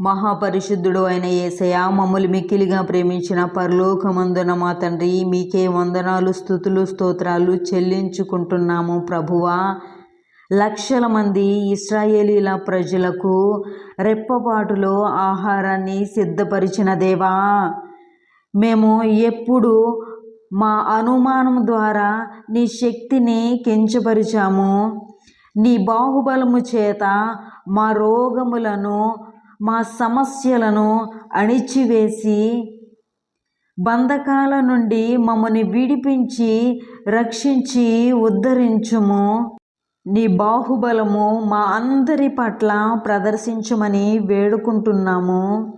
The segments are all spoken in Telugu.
మహాపరిశుద్ధుడు అయిన ఏసయ మమ్మల్ని మిక్కిలిగా ప్రేమించిన పరలోకమందున మా తండ్రి మీకే వందనాలు స్థుతులు స్తోత్రాలు చెల్లించుకుంటున్నాము ప్రభువా. లక్షల మంది ఇస్రాయేలీల ప్రజలకు రెప్పపాటులో ఆహారాన్ని సిద్ధపరిచిన దేవా మేము ఎప్పుడు మా అనుమానం ద్వారా నీ శక్తిని కించపరిచాము. నీ బాహుబలము చేత మా రోగములను మా సమస్యలను అణిచివేసి బంధకాల నుండి మమ్మల్ని విడిపించి రక్షించి ఉద్ధరించుము. నీ బాహుబలము మా అందరి పట్ల ప్రదర్శించమని వేడుకుంటున్నాము.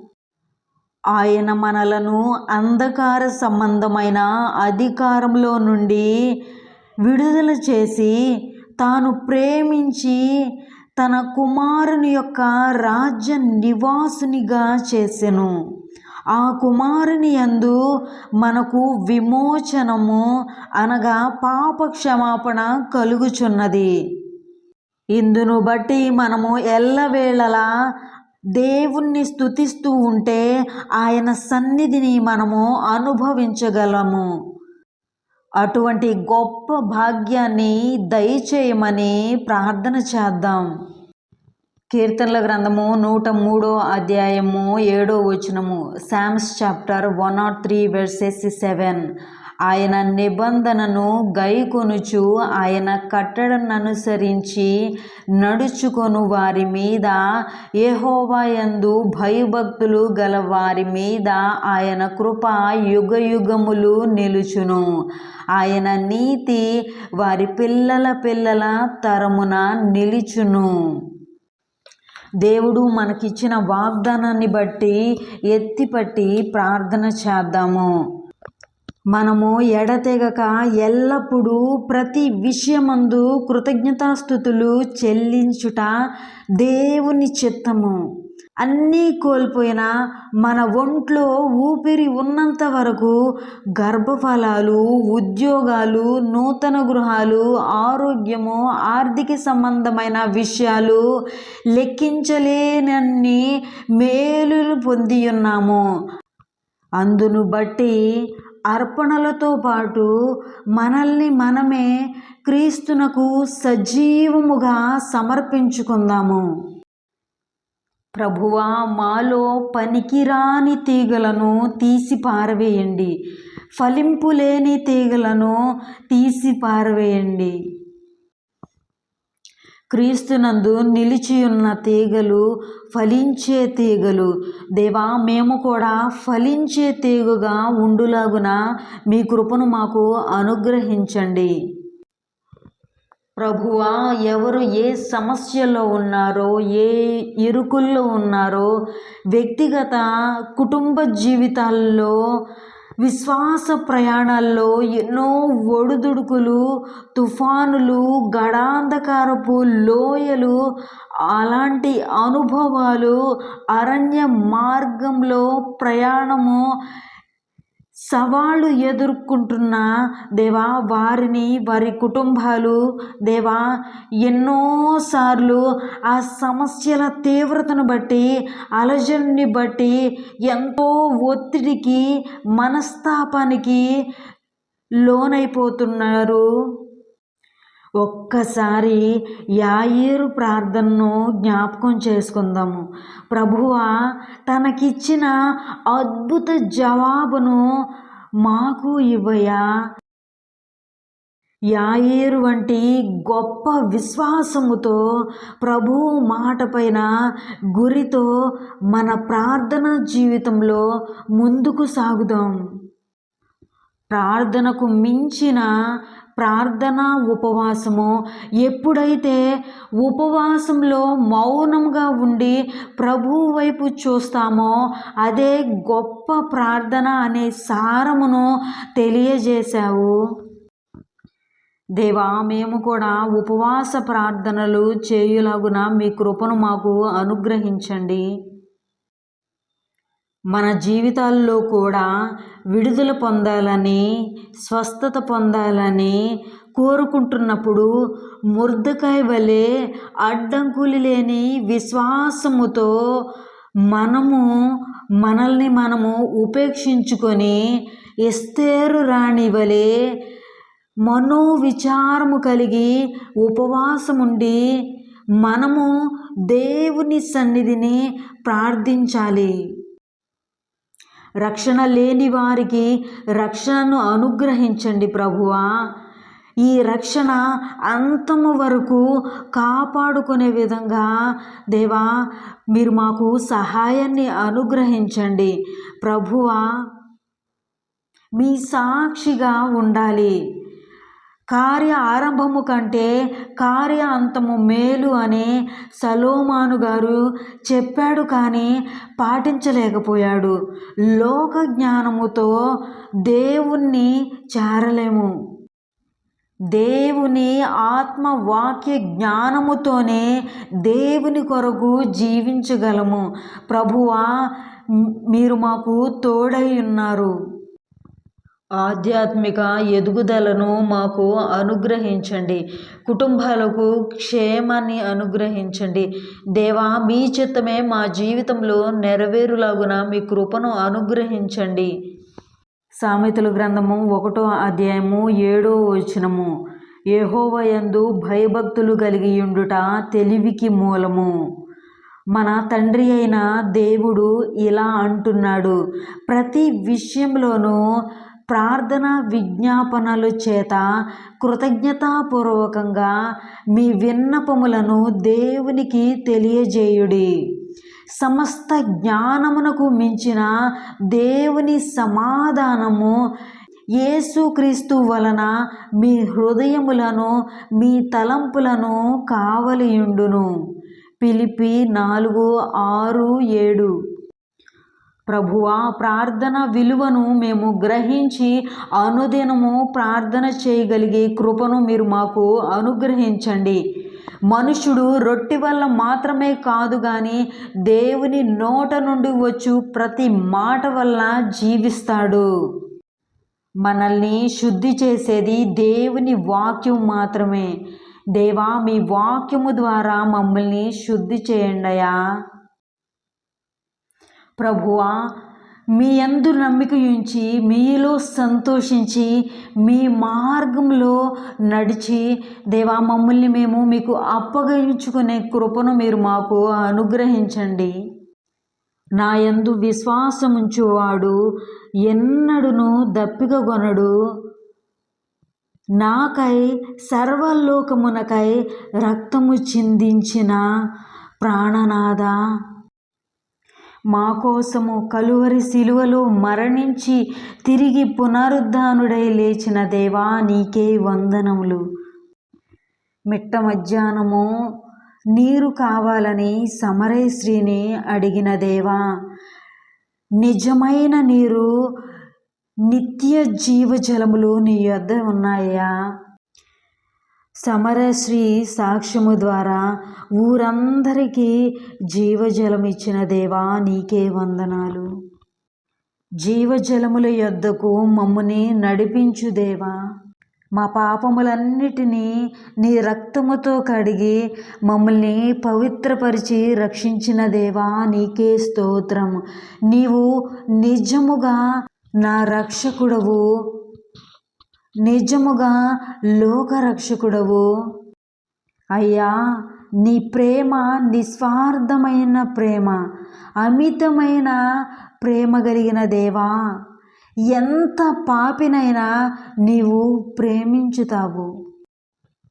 ఆయన మనలను అంధకార సంబంధమైన అధికారంలో నుండి విడుదల చేసి తాను ప్రేమించి తన కుమారుని యొక్క రాజ్య నివాసునిగా చేసెను. ఆ కుమారుని యందు మనకు విమోచనము అనగా పాప క్షమాపణ కలుగుచున్నది. ఇందును బట్టి మనము ఎల్లవేళలా దేవుణ్ణి స్తుతిస్తూ ఉంటే ఆయన సన్నిధిని మనము అనుభవించగలము. అటువంటి గొప్ప భాగ్యాన్ని దయచేయమని ప్రార్థన చేద్దాం. కీర్తనల గ్రంథము నూట మూడో అధ్యాయము ఏడో వచనము. Psalms chapter one naught three verses seven. ఆయన నిబంధనను గైకొనుచు ఆయన కట్టడను అనుసరించి నడుచుకొను వారి మీద. ఏహోవాయందు భయభక్తులు గల వారి మీద ఆయన కృప యుగ యుగములు నిలుచును. ఆయన నీతి వారి పిల్లల పిల్లల తరమున నిలుచును. దేవుడు మనకిచ్చిన వాగ్దానాన్ని బట్టి ఎత్తిపట్టి ప్రార్థన చేద్దాము. మనము ఎడతెగక ఎల్లప్పుడూ ప్రతి విషయమందు కృతజ్ఞతాస్థుతులు చెల్లించుట దేవుని చిత్తము. అన్నీ కోల్పోయిన మన ఒంట్లో ఊపిరి ఉన్నంత వరకు గర్భఫలాలు ఉద్యోగాలు నూతన గృహాలు ఆరోగ్యము ఆర్థిక సంబంధమైన విషయాలు లెక్కించలేనన్ని మేలులు పొంది ఉన్నాము అందును బట్టి అర్పణలతో పాటు మనల్ని మనమే క్రీస్తునకు సజీవముగా సమర్పించుకుందాము. ప్రభువా మాలో పనికిరాని తీగలను తీసి పారవేయండి. ఫలింపు లేని తీగలను తీసి పారవేయండి. క్రీస్తునందు నిలిచియున్న తీగలు ఫలించే తీగలు. దేవా మేము కూడా ఫలించే తీగగా ఉండులాగున మీ కృపను మాకు అనుగ్రహించండి. ప్రభువా ఎవరు ఏ సమస్యలో ఉన్నారో ఏ ఇరుకుల్లో ఉన్నారో వ్యక్తిగత కుటుంబ జీవితాల్లో విశ్వాస ప్రయాణాల్లో ఎన్నో ఒడుదుడుకులు తుఫానులు గడాంధకారపు లోయలు అలాంటి అనుభవాలు అరణ్య మార్గంలో ప్రయాణము సవాళ్ళు ఎదుర్కొంటున్న దేవా వారిని వారి కుటుంబాలు దేవా ఎన్నోసార్లు ఆ సమస్యల తీవ్రతను బట్టి అలజడిని బట్టి ఎంతో ఒత్తిడికి మనస్తాపానికి లోనైపోతున్నారు. ఒక్కసారి యాయిరు ప్రార్థనను జ్ఞాపకం చేసుకుందాము. ప్రభువ తనకిచ్చిన అద్భుత జవాబును మాకు ఇవ్వయా యాయేరు వంటి గొప్ప విశ్వాసముతో ప్రభు మాట పైన గురితో మన ప్రార్థన జీవితంలో ముందుకు సాగుదాం. ప్రార్థనకు మించిన ప్రార్థన ఉపవాసము? ఎప్పుడైతే ఉపవాసంలో మౌనంగా ఉండి ప్రభు వైపు చూస్తామో అదే గొప్ప ప్రార్థన అనే సారమును తెలియజేశావు. దేవా మేము కూడా ఉపవాస ప్రార్థనలు చేయులాగున మీ కృపను మాకు అనుగ్రహించండి. మన జీవితాల్లో కూడా విడుదల పొందాలని స్వస్థత పొందాలని కోరుకుంటున్నప్పుడు ముర్దకాయ వలె అడ్డంకులు లేని విశ్వాసముతో మనము మనల్ని మనము ఉపేక్షించుకొని ఎస్తేరు రాణి వలె మనోవిచారము కలిగి ఉపవాసముండి మనము దేవుని సన్నిధిని ప్రార్థించాలి. రక్షణ లేని వారికి రక్షణను అనుగ్రహించండి ప్రభువా. ఈ రక్షణ అంతము వరకు కాపాడుకునే విధంగా దేవా మీరు మాకు సహాయాన్ని అనుగ్రహించండి. ప్రభువా మీ సాక్షిగా ఉండాలి. కార్య ఆరంభము కంటే కార్య అంతము మేలు అని సలోమాను గారు చెప్పాడు కానీ పాటించలేకపోయాడు. లోక జ్ఞానముతో దేవుణ్ణి చేరలేము. దేవుని ఆత్మ వాక్య జ్ఞానముతోనే దేవుని కొరకు జీవించగలము. ప్రభువా మీరు మాకు తోడై ఉన్నారు. ఆధ్యాత్మిక ఎదుగుదలను మాకు అనుగ్రహించండి. కుటుంబాలకు క్షేమాన్ని అనుగ్రహించండి. దేవా మీ చిత్తమే మా జీవితంలో నెరవేరులాగున మీ కృపను అనుగ్రహించండి. సామెతల గ్రంథము ఒకటో అధ్యాయము ఏడో వచనము. ఏహోవయందు భయభక్తులు కలిగి ఉండుట తెలివికి మూలము. మన తండ్రి అయిన దేవుడు ఇలా అంటున్నాడు. ప్రతి విషయంలోనూ ప్రార్థన విజ్ఞాపనల చేత కృతజ్ఞతాపూర్వకంగా మీ విన్నపములను దేవునికి తెలియజేయుడి. సమస్త జ్ఞానమునకు మించిన దేవుని సమాధానము యేసుక్రీస్తు వలన మీ హృదయములను మీ తలంపులను కావలియుండును. పిలిపి నాలుగు ఆరు ఏడు. ప్రభువా ప్రార్థన విలువను మేము గ్రహించి అనుదినము ప్రార్థన చేయగలిగే కృపను మీరు మాకు అనుగ్రహించండి. మనుషుడు రొట్టి వల్ల మాత్రమే కాదు కానీ దేవుని నోట నుండి వచ్చు ప్రతి మాట వల్ల జీవిస్తాడు. మనల్ని శుద్ధి చేసేది దేవుని వాక్యం మాత్రమే. దేవా మీ వాక్యము ద్వారా మమ్మల్ని శుద్ధి చేయండియా ప్రభువా మీ అందు నమ్మిక ఉంచి మీలో సంతోషించి మీ మార్గంలో నడిచి దేవా మమ్మల్ని మేము మీకు అప్పగించుకునే కృపను మీరు మాకు అనుగ్రహించండి. నా యందు విశ్వాసముంచువాడు ఎన్నడును దప్పికగొనడు. నాకై సర్వలోకమునకై రక్తము చిందించిన ప్రాణనాథ. మా కోసము కలువరి శిలువలో మరణించి తిరిగి పునరుద్ధానుడై లేచిన దేవా నీకే వందనములు. మిట్ట మధ్యాహ్నము నీరు కావాలని సమరేశ్రీని అడిగిన దేవా నిజమైన నీరు నిత్య జీవజలములు నీ యొద్ద ఉన్నాయా? సమరశ్రీ సాక్ష్యము ద్వారా ఊరందరికీ జీవజలం ఇచ్చిన దేవా నీకే వందనాలు. జీవజలముల యొద్దకు మమ్ముని నడిపించు దేవా. మా పాపములన్నిటినీ నీ రక్తముతో కడిగి మమ్మల్ని పవిత్రపరిచి రక్షించిన దేవా నీకే స్తోత్రం. నీవు నిజముగా నా రక్షకుడవు. నిజముగా లోకరక్షకుడవు. అయ్యా నీ ప్రేమ నిస్వార్థమైన ప్రేమ అమితమైన ప్రేమ కలిగిన దేవా ఎంత పాపినైనా నీవు ప్రేమించుతావు.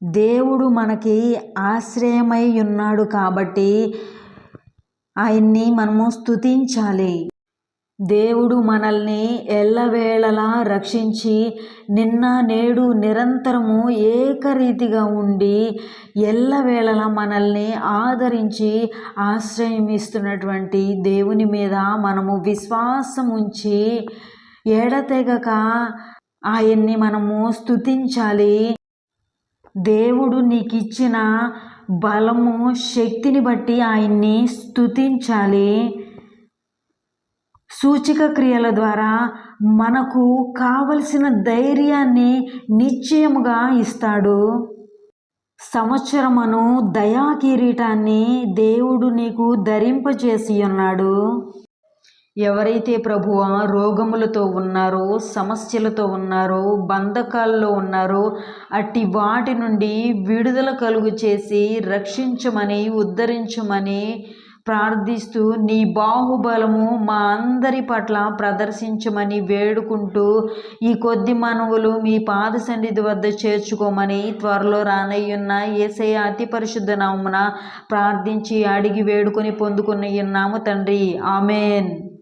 దేవుడు మనకి ఆశ్రయమై ఉన్నాడు కాబట్టి ఆయన్ని మనము స్తుతించాలి. దేవుడు మనల్ని ఎల్లవేళలా రక్షించి నిన్న నేడు నిరంతరము ఏకరీతిగా ఉండి ఎల్లవేళలా మనల్ని ఆదరించి ఆశ్రయం ఇస్తున్నటువంటి దేవుని మీద మనము విశ్వాసం ఉంచి ఎడతెగక ఆయన్ని మనము స్తుతించాలి. దేవుడు నీకు ఇచ్చిన బలము శక్తిని బట్టి ఆయన్ని స్తుతించాలి. సూచిక క్రియల ద్వారా మనకు కావలసిన ధైర్యాన్ని నిశ్చయముగా ఇస్తాడు. సంవత్సరమును దయా కిరీటాన్ని దేవుడు నీకు ధరింపజేసి ఉన్నాడు. ఎవరైతే ప్రభువ రోగములతో ఉన్నారో సమస్యలతో ఉన్నారో బంధకాల్లో ఉన్నారో అట్టి వాటి నుండి విడుదల కలుగు చేసి రక్షించమని ఉద్ధరించమని ప్రార్థిస్తూ నీ బాహుబలము మా అందరి పట్ల ప్రదర్శించమని వేడుకుంటూ ఈ కొద్ది మనవులు మీ పాద సన్నిధి వద్ద చేర్చుకోమని త్వరలో రానయ్యున్న ఏసయ అతి పరిశుద్ధ నామున ప్రార్థించి అడిగి వేడుకొని పొందుకున్న ఉన్నాము తండ్రి. ఆమెన్.